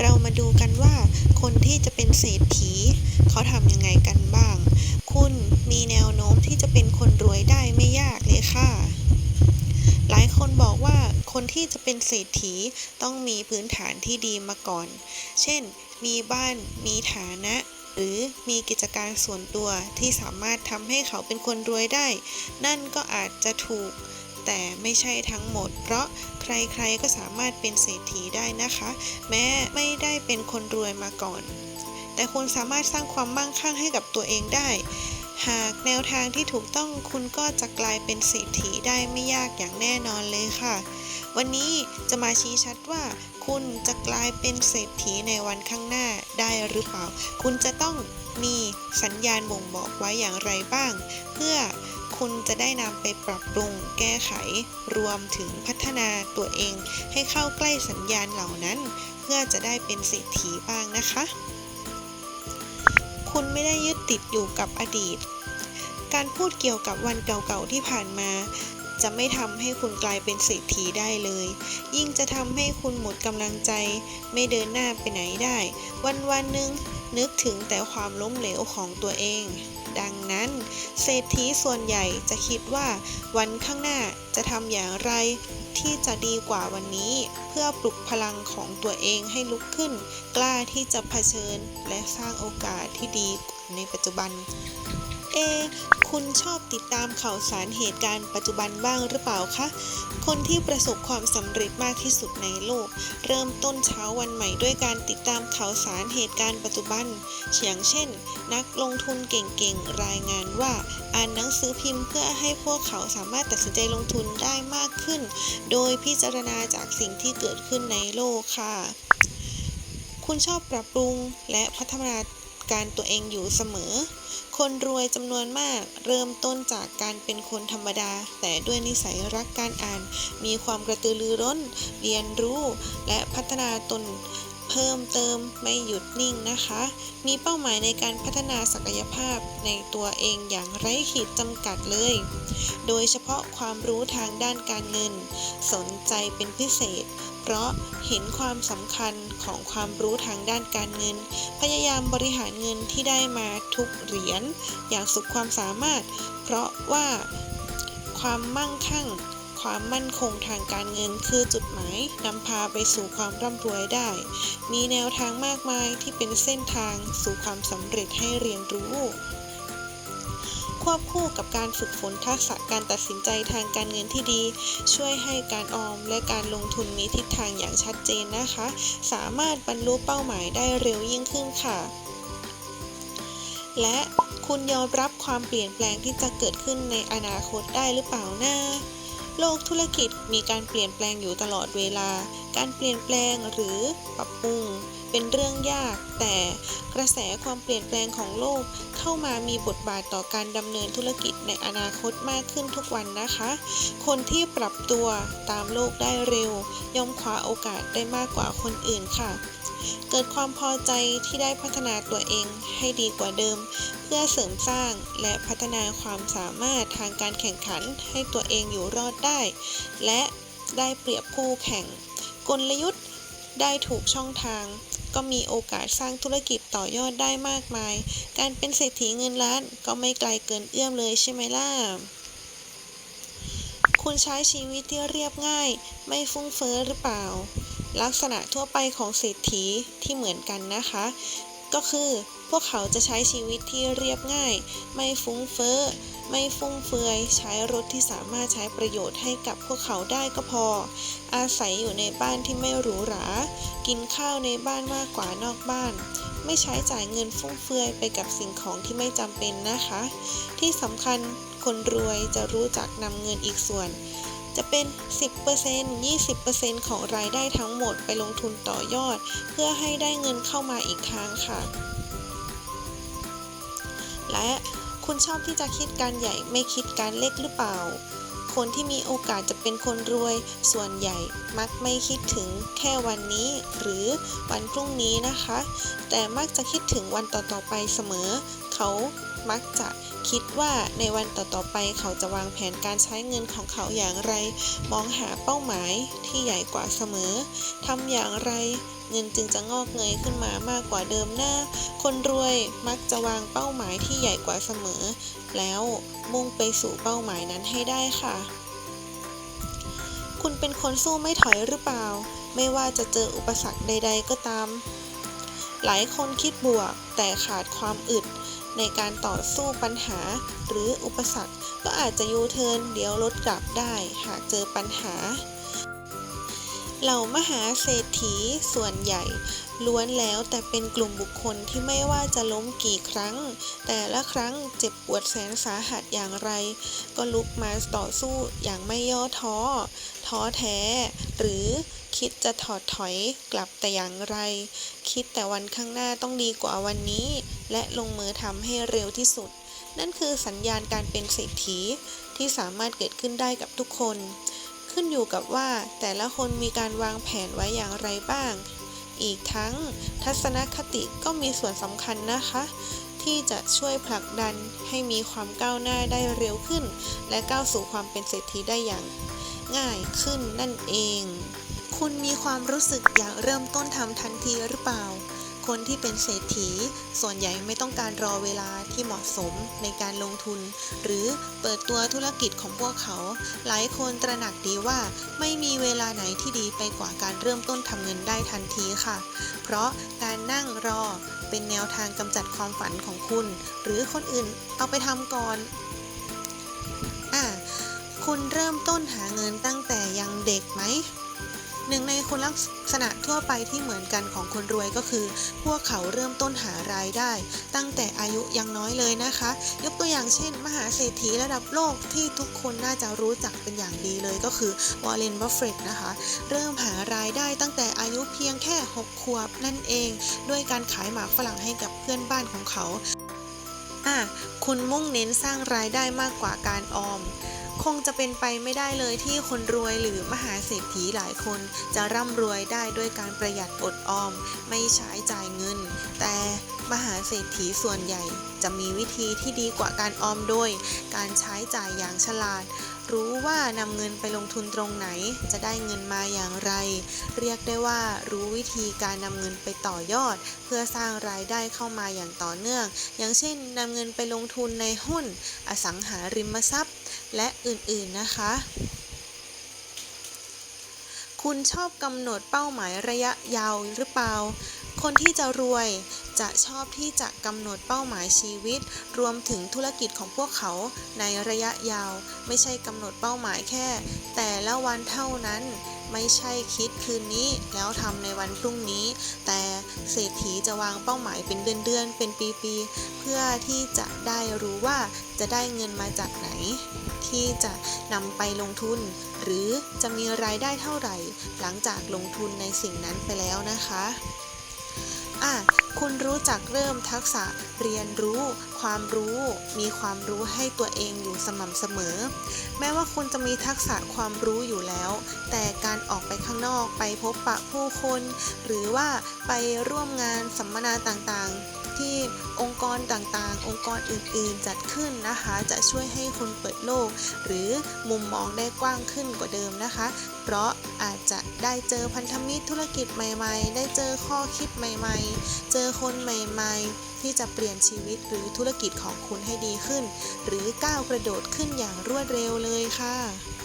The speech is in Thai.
เรามาดูกันว่าคนที่จะเป็นเศรษฐี เขาทำยังไงกันบ้าง คุณมีแนวโน้มที่จะเป็นคนรวยได้ไม่ยากเลยค่ะ หลายคนบอกว่าคนที่จะเป็นเศรษฐีต้องมีพื้นฐานที่ดีมาก่อน เช่น มีบ้าน มีฐานะหรือมีกิจการส่วนตัวที่สามารถทำให้เขาเป็นคนรวยได้ นั่นก็อาจจะถูก แต่ไม่ใช่ทั้งหมด เพราะใครๆก็สามารถเป็นเศรษฐีได้นะคะ แม้ไม่ได้เป็นคนรวยมาก่อน แต่คุณสามารถสร้างความมั่งคั่งให้กับตัวเองได้ หากแนวทางที่ถูกต้องคุณก็จะกลายเป็นเศรษฐีได้ไม่ยากอย่างแน่นอนเลยค่ะ วันนี้จะมาชี้ชัดว่า คุณจะกลายเป็นเศรษฐีในวันข้างหน้าได้หรือเปล่า คุณจะต้องมีสัญญาณบ่งบอกไว้อย่างไรบ้าง เพื่อ คุณจะได้นำไปปรับปรุงแก้ไข รวมถึงพัฒนาตัวเอง ให้เข้าใกล้สัญญาณเหล่านั้น เพื่อจะได้เป็นเศรษฐีบ้างนะคะ คุณไม่ได้ยึดติดอยู่กับอดีต การพูดเกี่ยวกับวันเก่าๆที่ผ่านมา จะไม่ทำให้คุณกลายเป็นเศรษฐีได้เลย ยิ่งจะทำให้คุณหมดกำลังใจ ไม่เดินหน้าไปไหนได้ วันวันๆหนึ่งนึกถึงแต่ความล้มเหลวของตัวเอง ดังนั้น เศรษฐีส่วนใหญ่จะคิดว่า วันข้างหน้าจะทำอย่างไรที่จะดีกว่าวันนี้ เพื่อปลุกพลังของตัวเองให้ลุกขึ้น กล้าที่จะเผชิญและสร้างโอกาสที่ดีกว่าในปัจจุบัน เอ คุณชอบติดตามข่าวสารเหตุการณ์ปัจจุบันบ้างหรือเปล่าคะ คนที่ประสบความสำเร็จมากที่สุดในโลก เริ่มต้นเช้าวันใหม่ด้วยการติดตามข่าวสารเหตุการณ์ปัจจุบัน อย่างเช่น นักลงทุนเก่งๆ รายงานว่า อ่านหนังสือพิมพ์เพื่อให้พวกเขาสามารถตัดสินใจลงทุนได้มากขึ้น โดยพิจารณาจากสิ่งที่เกิดขึ้นในโลกค่ะ คุณชอบปรับปรุงและพัฒนา การตัวเองอยู่เสมอ คนรวยจำนวนมากเริ่มต้นจากการเป็นคนธรรมดา แต่ด้วยนิสัยรักการอ่าน มีความกระตือรือร้น เรียนรู้ และพัฒนาตน เพิ่มเติมไม่หยุดนิ่งนะคะ มีเป้าหมายในการพัฒนาศักยภาพในตัวเองอย่างไร้ขีดจำกัดเลย โดยเฉพาะความรู้ทางด้านการเงิน สนใจเป็นพิเศษ เพราะเห็นความสำคัญของความรู้ทางด้านการเงิน พยายามบริหารเงินที่ได้มาทุกเหรียญอย่างสุดความสามารถ เพราะว่าความมั่งคั่ง ความมั่นคงทางการเงินคือจุดหมายนำพาไปสู่ความร่ำรวยได้ มีแนวทางมากมายที่เป็นเส้นทางสู่ความสำเร็จให้เรียนรู้ ควบคู่กับการฝึกฝนทักษะการตัดสินใจทางการเงินที่ดี ช่วยให้การออมและการลงทุนมีทิศทางอย่างชัดเจนนะคะ สามารถบรรลุเป้าหมายได้เร็วยิ่งขึ้นค่ะ และคุณยอมรับความเปลี่ยนแปลงที่จะเกิดขึ้นในอนาคตได้หรือเปล่านะ โลกธุรกิจมีการเปลี่ยนแปลงอยู่ตลอดเวลา การเปลี่ยนแปลงหรือปรับปรุง เป็นเรื่องยาก แต่กระแสความเปลี่ยนแปลงของโลกเข้ามามีบทบาทต่อการดำเนินธุรกิจในอนาคตมากขึ้นทุกวันนะคะ คนที่ปรับตัวตามโลกได้เร็ว ย่อมคว้าโอกาสได้มากกว่าคนอื่นค่ะ เกิดความพอใจที่ได้พัฒนาตัวเองให้ดีกว่าเดิม เพื่อเสริมสร้างและพัฒนาความสามารถทางการแข่งขันให้ตัวเองอยู่รอดได้ และได้เปรียบคู่แข่ง กลยุทธ์ ได้ถูกช่องทาง ก็มีโอกาสสร้างธุรกิจต่อยอดได้มากมาย การเป็นเศรษฐีเงินล้านก็ไม่ไกลเกินเอื้อมเลยใช่ไหมล่ะคุณใช้ชีวิตที่เรียบง่าย ไม่ฟุ้งเฟ้อหรือเปล่า ลักษณะทั่วไปของเศรษฐีที่เหมือนกันนะคะ ก็คือ พวกเขาจะใช้ชีวิตที่เรียบง่าย ไม่ฟุ้งเฟ้อ ไม่ฟุ่มเฟือย ใช้รถที่สามารถใช้ประโยชน์ให้กับพวกเขาได้ก็พอ อาศัยอยู่ในบ้านที่ไม่หรูหรา กินข้าวในบ้านมากกว่านอกบ้าน ไม่ใช้จ่ายเงินฟุ่มเฟือยไปกับสิ่งของที่ไม่จำเป็นนะคะ ที่สำคัญคนรวยจะรู้จักนำเงินอีกส่วนจะเป็น 10% 20%ของรายได้ทั้งหมดไปลงทุนต่อยอด เพื่อให้ได้เงินเข้ามาอีกทางค่ะ และคุณชอบที่จะคิดการใหญ่ไม่คิดการเล็กหรือเปล่า คนที่มีโอกาสจะเป็นคนรวย ส่วนใหญ่มักไม่คิดถึงแค่วันนี้หรือวันพรุ่งนี้นะคะ แต่มักจะคิดถึงวันต่อๆไปเสมอ เขา มักจะคิดว่าในวันต่อๆไปเขาจะวางแผนการใช้เงินของเขาอย่างไร มองหาเป้าหมายที่ใหญ่กว่าเสมอทำอย่างไร เงินจึงจะงอกเงยขึ้นมามากกว่าเดิมหน้า คนรวยมักจะวางเป้าหมายที่ใหญ่กว่าเสมอ แล้วมุ่งไปสู่เป้าหมายนั้นให้ได้ค่ะ คุณเป็นคนสู้ไม่ถอยหรือเปล่า ไม่ว่าจะเจออุปสรรคใด ๆ ก็ตาม หลายคนคิดบวก แต่ขาดความอึด ในการต่อสู้ปัญหาหรืออุปสรรค ก็อาจจะยูเทิร์นเดี๋ยวลดกลับได้ หากเจอปัญหา เหล่ามหาเศรษฐีส่วนใหญ่ ล้วนแล้วแต่เป็นกลุ่มบุคคลที่ไม่ว่าจะล้มกี่ครั้ง แต่ละครั้งเจ็บปวดแสนสาหัสอย่างไร ก็ลุกมาต่อสู้อย่างไม่ย่อท้อ ท้อแท้ หรือคิดจะถอดถอยกลับแต่อย่างไร คิดแต่วันข้างหน้าต้องดีกว่าวันนี้ และลงมือทำให้เร็วที่สุด นั่นคือสัญญาณการเป็นเศรษฐีที่สามารถเกิดขึ้นได้กับทุกคน ขึ้นอยู่กับว่าแต่ละคนมีการวางแผนไว้อย่างไรบ้าง อีกทั้งทัศนคติก็มีส่วนสำคัญนะคะ ที่จะช่วยผลักดันให้มีความก้าวหน้าได้เร็วขึ้น และก้าวสู่ความเป็นเศรษฐีได้อย่างง่ายขึ้นนั่นเอง คุณมีความรู้สึกอยากเริ่มต้นทำทันทีหรือเปล่า คนที่เป็นเศรษฐี ส่วนใหญ่ไม่ต้องการรอเวลาที่เหมาะสมในการลงทุน หรือเปิดตัวธุรกิจของพวกเขา หลายคนตระหนักดีว่าไม่มีเวลาไหนที่ดีไปกว่าการเริ่มต้นทำเงินได้ทันทีค่ะ เพราะการนั่งรอเป็นแนวทางกำจัดความฝันของคุณ หรือคนอื่นเอาไปทำก่อนอะคุณเริ่มต้นหาเงินตั้งแต่ยังเด็กไหม หนึ่งในคุณลักษณะทั่วไปที่เหมือนกันของคนรวยก็คือ พวกเขาเริ่มต้นหารายได้ ตั้งแต่อายุยังน้อยเลยนะคะ ยกตัวอย่างเช่น มหาเศรษฐีระดับโลกที่ทุกคนน่าจะรู้จักเป็นอย่างดีเลยก็คือวอร์เรนบัฟเฟตนะคะ เริ่มหารายได้ตั้งแต่อายุเพียงแค่ 6 ขวบนั่นเอง ด้วยการขายหมากฝรั่งให้กับเพื่อนบ้านของเขา อะ คุณมุ่งเน้นสร้างรายได้มากกว่าการออม งจะเป็นไปไม่ได้เลยที่คนรวยหรือมหาเศรษฐีหลายคนจะร่ำรวยได้ด้วยการประหยัดอดออม ไม่ใช้จ่ายเงิน แต่มหาเศรษฐีส่วนใหญ่จะมีวิธีที่ดีกว่าการออมโดย การใช้จ่ายอย่างฉลาด รู้ว่านำเงินไปลงทุนตรงไหน จะได้เงินมาอย่างไร เรียกได้ว่ารู้วิธีการนำเงินไปต่อยอด เพื่อสร้างรายได้เข้ามาอย่างต่อเนื่อง อย่างเช่นนำเงินไปลงทุนในหุ้น อสังหาริมทรัพย์ และอื่นๆนะคะ คุณชอบกำหนดเป้าหมายระยะยาวหรือเปล่า คนที่จะรวยจะชอบที่จะกำหนดเป้าหมายชีวิต รวมถึงธุรกิจของพวกเขาในระยะยาว ไม่ใช่กำหนดเป้าหมายแค่ แต่ละวันเท่านั้นไม่ใช่คิดคืนนี้แล้วทำในวันพรุ่งนี้ แต่เศรษฐีจะวางเป้าหมายเป็นเดือนๆ เป็นปีๆ เพื่อที่จะได้รู้ว่า จะได้เงินมาจากไหน ที่จะนำไปลงทุน หรือจะมีรายได้เท่าไหร่ หลังจากลงทุนในสิ่งนั้นไปแล้วนะคะอะ คุณรู้จักเริ่มทักษะเรียนรู้ ความรู้ มีความรู้ให้ตัวเองอยู่สม่ำเสมอ แม้ว่าคุณจะมีทักษะความรู้อยู่แล้ว แต่การออกไปข้างนอกไปพบปะผู้คน หรือว่าไปร่วมงานสัมมนาต่างๆ ที่องค์กรต่างๆ องค์กรอื่นๆ จัดขึ้นนะคะ จะช่วยให้คุณเปิดโลก หรือมุมมองได้กว้างขึ้นกว่าเดิมนะคะ เพราะอาจจะได้เจอพันธมิตรธุรกิจใหม่ ๆ ได้เจอข้อคิดใหม่ ๆ เจออคนใหม่ๆ ที่จะเปลี่ยนชีวิตหรือธุรกิจของคุณให้ดีขึ้น หรือก้าวกระโดดขึ้นอย่างรวดเร็วเลยค่ะ